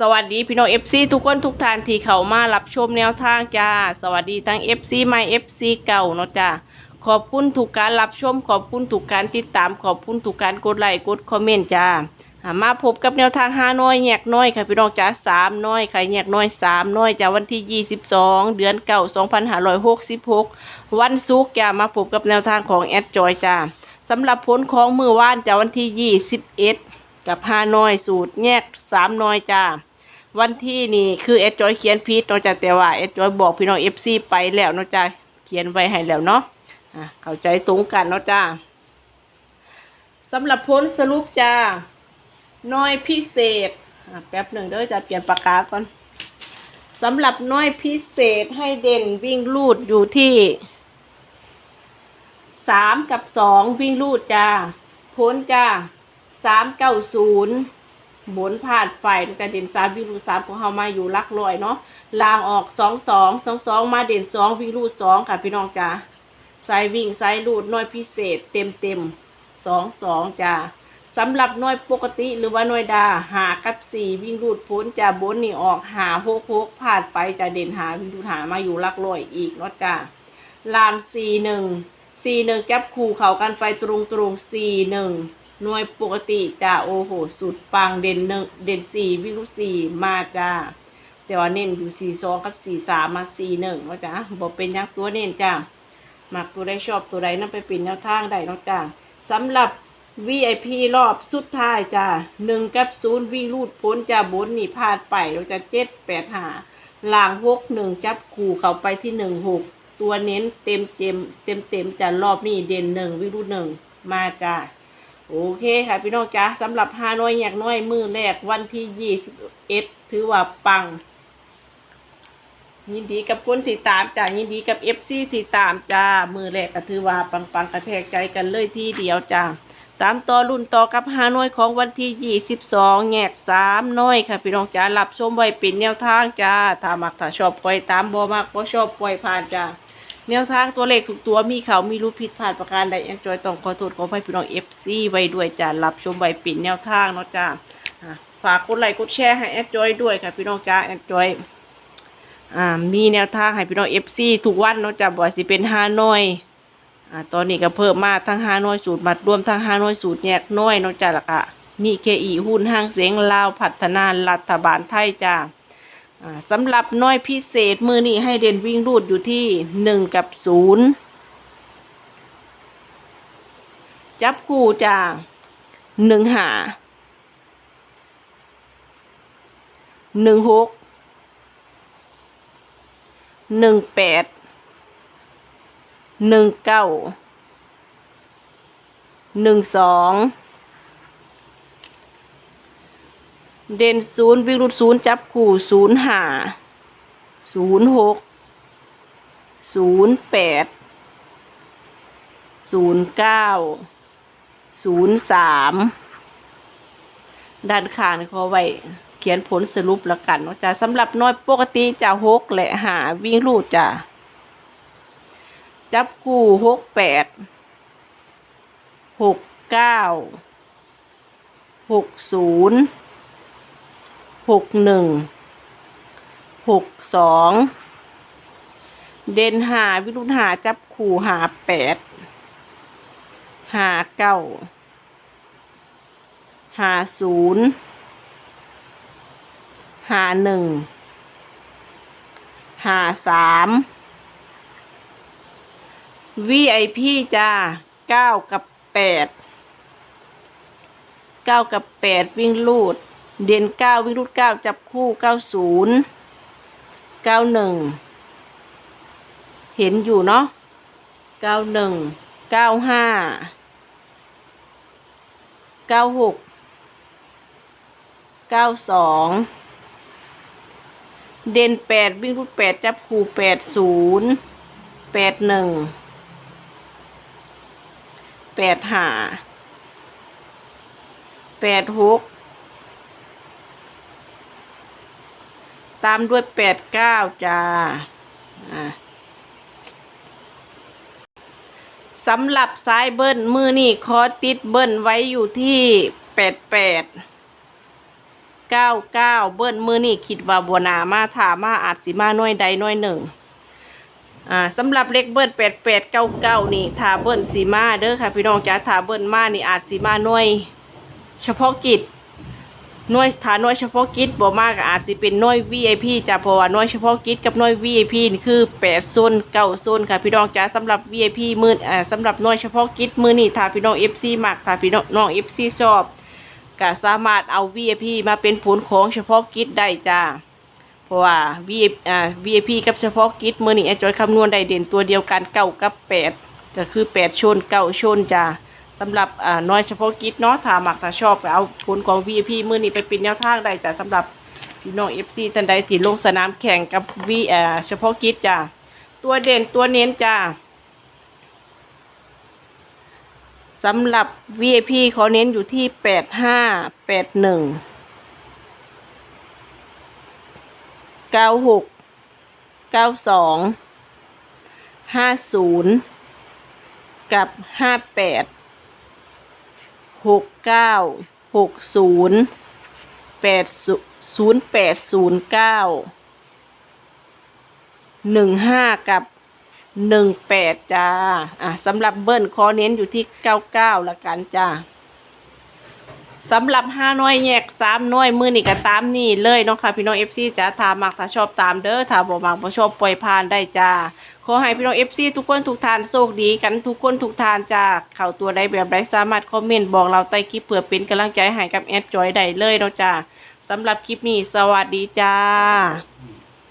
สวัสดีพี่น้อง FC ทุกคนทุกท่านที่เข้ามารับชมแนวทางจ้า สวัสดีทั้ง FC ใหม่ FC เก่าเนาะจ้าขอบคุณทุกการรับชม ขอบคุณทุกการติดตาม ขอบคุณทุกการกดไลค์กดคอมเมนต์จ้ามาพบกับแนวทางห้าน้อยแยกน้อยค่ะพี่น้องจ้าสามน้อยค่ะแยกน้อยสามน้อยจ้าวันที่22เดือนเก่า2566วันศุกร์จ้ามาพบกับแนวทางของแอดจอยจ้าสำหรับผลของมือว่านจ้าวันที่21กับห้าน้อยสูตรแยกสามน้อยจ้า วันที่นี่คือเอสจอยเขียนพีดนาะจ้ะแต่ว่าเอสจอยบอกพี่น้องเอฟซีไปแล้วนาะจ้ะเขียนไว้ให้แล้วเนาะอะเข้าใจตรงกันเนาะจ้าสำหรับผลสรุปจ้าน้อยพิเศษอะแป๊บหนึ่งเด้อจะเปลี่ยนปากกาก่อนสำหรับน้อยพิเศษให้เด่นวิ่งลูดอยู่ที่สามกับสองวิ่งลูดจ้าพ้นจ้าสามเก้าศูนย์ บนผ่านไฟกระเด่นสามวิรูสามของเฮามาอยู่ลักลอยเนาะลางออกสองสองสองสองมาเด่นสองวิรูสองค่ะพี่น้องจ้าสายวิ่งสายลูดน้อยพิเศษเต็มเต็มสองสองจ้าสำหรับน้อยปกติหรือว่าน้อยดาหากับสี่วิ่งรูดพ้นจ้าบนนี่ออกหาหกหกผ่านไปจะเด่นหาวิรูดหามาอยู่ลักลอยอีกเนาะจ้าลางสี่หนึ่งสี่หนึ่งจับคู่เข้ากันไปตรงตรงสี่หนึ่ง หน่วยปกติจ้าโอ้โหสุดปังเด่นหนึ่งเด่นสี่วิรุสี่มาจ้าแต่ว่าเน้นอยู่สี่สองกับสี่สามมาสี่หนึ่งว่าจ้าบอกเป็นยักษ์ตัวเน้นจ้ามักตัวใดชอบตัวใดนั่นไปเป็นแนวทางใดเนาะจ้าสำหรับ VIP รอบสุดท้ายจ้าหนึ่งกับศูนย์วิ่งรูดพ้นจ้าบนนี่พลาดไปเราจะเจ็ดแปดหาล่างหกหนึ่งจับคู่เข้าไปที่หนึ่งหกตัวเน้นเต็มเต็มเต็มเต็มจ้ารอบนี้เด่นหนึ่งวิ่งรูดหนึ่งมาจ้า โอเคค่ะพี่น้องจ้าสำหรับฮานอยอยากน้อยมือแรกวันที่ยี่สิบเอ็ดถือว่าปัง ยินดีกับคนติดตามจ้ายินดีกับเอฟซีติดตามจ้ามือแรกก็ถือว่าปังปังกระแทกใจกันเลยทีเดียวจ้าตามต่อรุ่นต่อกับฮานอยของวันที่ยี่สิบสองแงกสามน้อยค่ะพี่น้องจ้ารับชมไว้เป็นแนวทางจ้าถ้ามักถ้าชอบปล่อยตามบ่มักบ่ชอบปล่อยผ่านจ้า แนวทางตัวเลขถูกตัวมีเขามีรูปผิดพลาดประการใดแอนจอยต้องขอโทษขออภัยพี่น้องเอฟซีไว้ด้วยจ้ารับชมไว้ปิดแนวทางเนาะจ้าฝากกดไลค์กดแชร์ให้แอนจอยด้วยค่ะพี่น้องจ้าแอนจอยมีแนวทางให้พี่น้องเอฟซีทุกวันเนาะจ้าบ่ว่าสิเป็นฮานอยอตอนนี้ก็เพิ่มมาทั้งฮานอยสูตรบัตรวมทั้งฮานอยสูตรแยกน้อยเนาะจ้าละค่ะนี่เคอีหุ้นห้างเสียงลาวพัฒนารัฐบาลไทยจ้า สำหรับน้อยพิเศษมือนี้ให้เด่นวิ่งรูดอยู่ที่หนึ่งกับศูนย์จับคู่จ้าหนึ่งหาหนึ่งหกหนึ่งแปดหนึ่งเก้าหนึ่งสอง เด่นศูนย์วิ่งรูดศูนย์จับคู่ศูนย์ห้าศูนย์หกศูนย์แปดศูนย์เก้าศูนย์สามด้านข้างนี่เขาไว้เขียนผลสรุปแล้วกันเนาะจ้ะสำหรับน้อยปกติจะหกและหาวิ่งรูดจ้ะจับคู่หกแปดหกเก้าหกศูนย์ หกหนึ่งหกสองเด่นหาวิรุณหาจับขู่หาแปดหาเก้าหาศูนย์หาหนึ่งหาสาม VIP จ้าเก้ากับแปดเก้ากับแปดวิ่งลูด เด่นเก้าวิ่งรูดเก้าจับคู่เก้าศูนย์เก้าหนึ่งเห็นอยู่เนาะเก้าหนึ่งเก้าห้าเก้าหกเก้าสองเด่นแปดวิ่งรูดแปดจับคู่แปดศูนย์แปดหนึ่งแปดห้าแปดหก ตามด้วยแปดเก้าจ้าสำหรับสายเบิ้ลมือนี่คอติดเบิ้ลไว้อยู่ที่แปดแปดเก้าเก้าเบิ้ลมือนี่คิดว่าบัวนามาถามาอาจสิมาน้อยใดน้อยหนึ่งอ่าสำหรับเลขเบิ้ลแปดแปดเก้าเก้านี่ถาเบิ้ลสีมาเด้อค่ะพี่น้องจ้าถาเบิ้ลมานี่อาจสีมาน่วยเฉพาะกิจ หน่วยถ้าหน่วยเฉพาะกิจบ่มากอาจสิเป็นหน่วย VIP จ้ะเพราะว่าหน่วยเฉพาะกิจกับหน่วย VIP นี่คือ8โซน9โซนค่ะพี่น้องจ้าสำหรับ VIP มืออ่าสำหรับหน่วยเฉพาะกิจมือนี้ถ้าพี่น้อง FC มักถ้าพี่น้องน้อง FC ชอบก็สามารถเอา VIP มาเป็นผลของเฉพาะกิจได้จ้าเพราะว่า V อ่า VIP กับเฉพาะกิจมือนี้แอดจอยคำนวณได้เด่นตัวเดียวกันเก้ากับแปดก็คือแปดชนเก้าชนจ้า สำหรับอ่าน้อยเฉพาะกิจเนาะถ้ามักถ้าชอบก็เอาผลของ VIP มือนี้ไปเป็นแนวทางได้จ้าสำหรับพี่น้อง FC ท่านใดที่ลงสนามแข่งกับ V อ่าเฉพาะกิจจ้าตัวเด่นตัวเน้นจ้าสำหรับ VIP เขาเน้นอยู่ที่แปดห้าแปดหนึ่งเก้าหกเก้าสองห้าศูนย์กับห้าแปด หกเก้าหกศูนย์แปดศูนย์แปดศูนย์เก้าหนึ่งห้ากับหนึ่งแปดจ้า อะสำหรับเบิ้ลคอเน้นอยู่ที่เก้าเก้าละกันจ้า สำหรับห้าน้อยแยกสามน้อยมือนี่ก็ตามนี่เลยเนาะค่ะพี่น้องเอฟซีจ้าถามักถ้าชอบตามเด้อถ้าบ่มักบ่ชอบปล่อยผ่านได้จ้าขอให้พี่น้องเอฟซีทุกคนทุกทานโชคดีกันทุกคนทุกทานจ้าเข้าตัวใดแบบใดสามารถคอมเมนต์บอกเราใต้คลิปเพื่อเป็นกำลังใจให้กับแอดจอยได้เลยเนาะจ้าสำหรับคลิปนี้สวัสดีจ้า